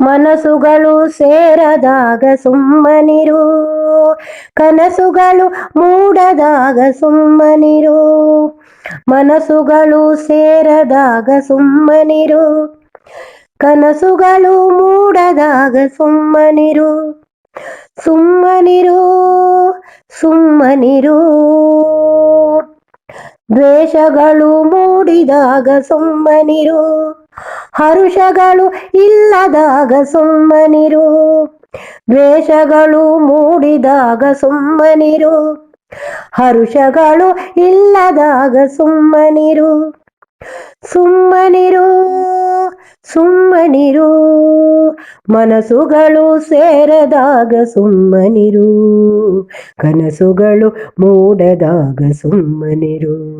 ಮನಸ್ಸುಗಳು ಸೇರದಾಗ ಸುಮ್ಮನಿರು. ಕನಸುಗಳು ಮೂಡದಾಗ ಸುಮ್ಮನಿರು. ಮನಸ್ಸುಗಳು ಸೇರದಾಗ ಸುಮ್ಮನಿರು. ಕನಸುಗಳು ಮೂಡದಾಗ ಸುಮ್ಮನಿರು. ಸುಮ್ಮನಿರು ಸುಮ್ಮನಿರು. ದ್ವೇಷಗಳು ಮೂಡಿದಾಗ ಸುಮ್ಮನಿರು. ಹರುಷಗಳು ಇಲ್ಲದಾಗ ಸುಮ್ಮನಿರು. ದ್ವೇಷಗಳು ಮೂಡಿದಾಗ ಸುಮ್ಮನಿರು. ಹರುಷಗಳು ಇಲ್ಲದಾಗ ಸುಮ್ಮನಿರು. ಸುಮ್ಮನಿರು ಸುಮ್ಮನಿರು. ಮನಸ್ಸುಗಳು ಸೇರದಾಗ ಸುಮ್ಮನಿರು. ಕನಸುಗಳು ಮೂಡದಾಗ ಸುಮ್ಮನಿರು.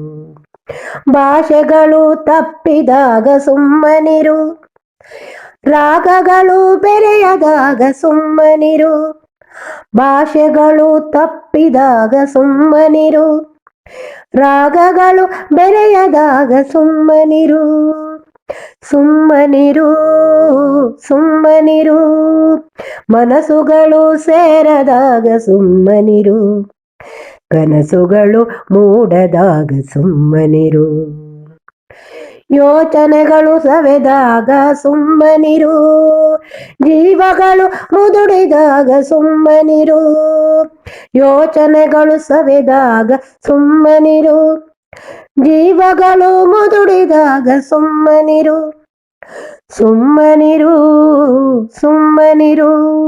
ಭಾಷೆಗಳು ತಪ್ಪಿದಾಗ ಸುಮ್ಮನಿರು. ರಾಗಗಳು ಬೆರೆಯದಾಗ ಸುಮ್ಮನಿರು. ಭಾಷೆಗಳು ತಪ್ಪಿದಾಗ ಸುಮ್ಮನಿರು. ರಾಗಗಳು ಬೆರೆಯದಾಗ ಸುಮ್ಮನಿರು. ಸುಮ್ಮನಿರು ಸುಮ್ಮನಿರು. ಮನಸ್ಸುಗಳು ಸೇರದಾಗ ಸುಮ್ಮನಿರು. ಕನಸುಗಳು ಮೂಡದಾಗ ಸುಮ್ಮನಿರು. ಯೋಚನೆಗಳು ಸವೆದಾಗ ಸುಮ್ಮನಿರು. ಜೀವಗಳು ಮುದುಡಿದಾಗ ಸುಮ್ಮನಿರು. ಯೋಚನೆಗಳು ಸವೆದಾಗ ಸುಮ್ಮನಿರು. ಜೀವಗಳು ಮುದುಡಿದಾಗ ಸುಮ್ಮನಿರು. ಸುಮ್ಮನಿರು. ಸುಮ್ಮನಿರು.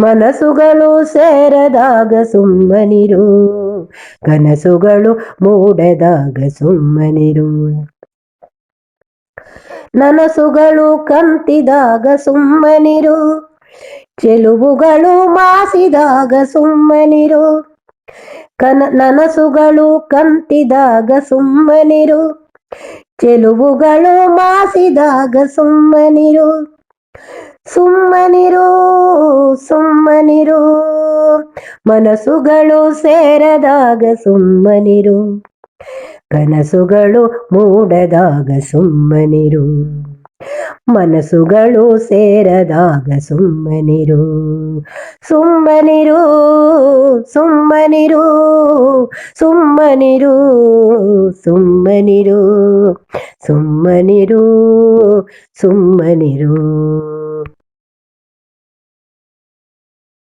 ಮನಸ್ಸುಗಳು ಸೇರದಾಗ ಸುಮ್ಮನಿರು. ಕನಸುಗಳು ಮೂಡದಾಗ ಸುಮ್ಮನಿರು. ನನಸುಗಳು ಕಂತಿದಾಗ ಸುಮ್ಮನಿರು. ಚೆಲುವುಗಳು ಮಾಸಿದಾಗ ಸುಮ್ಮನಿರು. ಕನ, ನನಸುಗಳು ಕಂತಿದಾಗ ಸುಮ್ಮನಿರು. ಚೆಲುವುಗಳು ಮಾಸಿದಾಗ ಸುಮ್ಮನಿರು. ಸುಮ್ಮನಿರು ಸುಮ್ಮನಿರು. ಮನಸ್ಸುಗಳು ಸೇರದಾಗ ಸುಮ್ಮನಿರು. ಕನಸುಗಳು ಮೂಡದಾಗ ಸುಮ್ಮನಿರು. ಮನಸ್ಸುಗಳು ಸೇರದಾಗ ಸುಮ್ಮನಿರು. ಸುಮ್ಮನಿರು ಸುಮ್ಮನಿರು. ಸುಮ್ಮನಿರು ಸುಮ್ಮನಿರು. ಸುಮ್ಮನಿರು ಸುಮ್ಮನಿರು.